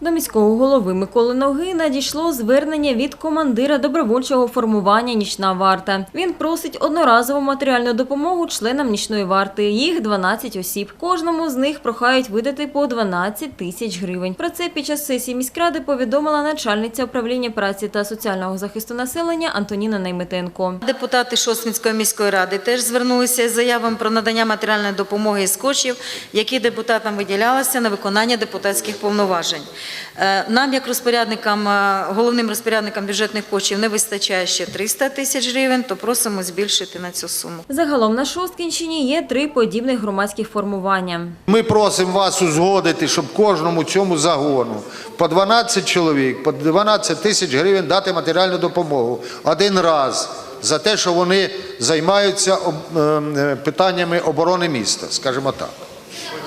До міського голови Миколи Ноги надійшло звернення від командира добровольчого формування Нічна варта. Він просить одноразову матеріальну допомогу членам нічної варти. Їх 12 осіб. Кожному з них прохають видати по 12 тисяч гривень. Про це під час сесії міськради повідомила начальниця управління праці та соціального захисту населення Антоніна Найметенко. Депутати Шосткінської міської ради теж звернулися з заявами про надання матеріальної допомоги із коштів, які депутатам виділялися на виконання депутатських повноважень. Е, Нам, як розпорядникам, е, головним розпорядникам бюджетних коштів, не вистачає ще 300 тисяч гривень, то просимо збільшити на цю суму. Загалом на Шосткінщині є три подібних громадських формування. Ми просимо вас узгодити, щоб кожному цьому загону по 12 чоловік, по 12 тисяч гривень дати матеріальну допомогу один раз за те, що вони займаються об- е, питаннями оборони міста, скажімо так.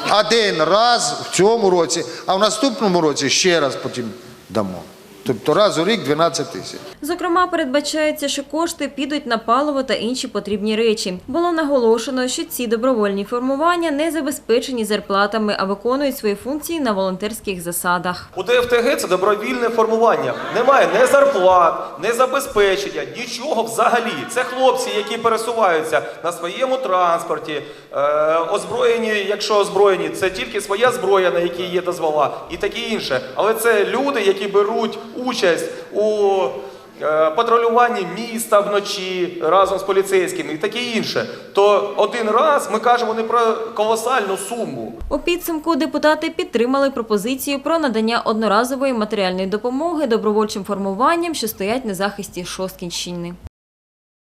Один раз в цьому році, а в наступному році ще раз потім дамо. Тобто раз у рік 12 тисяч. Зокрема, передбачається, що кошти підуть на паливо та інші потрібні речі. Було наголошено, що ці добровольні формування не забезпечені зарплатами, а виконують свої функції на волонтерських засадах. У ДФТГ це добровільне формування. Немає ні зарплат, ні забезпечення, нічого взагалі. Це хлопці, які пересуваються на своєму транспорті, е, озброєні, якщо озброєні, це тільки своя зброя, на якій є дозвола, і таке інше. Але це люди, які беруть участь у е, патрулюванні міста вночі разом з поліцейськими і таке інше. То один раз ми кажемо не про колосальну суму. У підсумку депутати підтримали пропозицію про надання одноразової матеріальної допомоги добровольчим формуванням, що стоять на захисті Шосткінщини.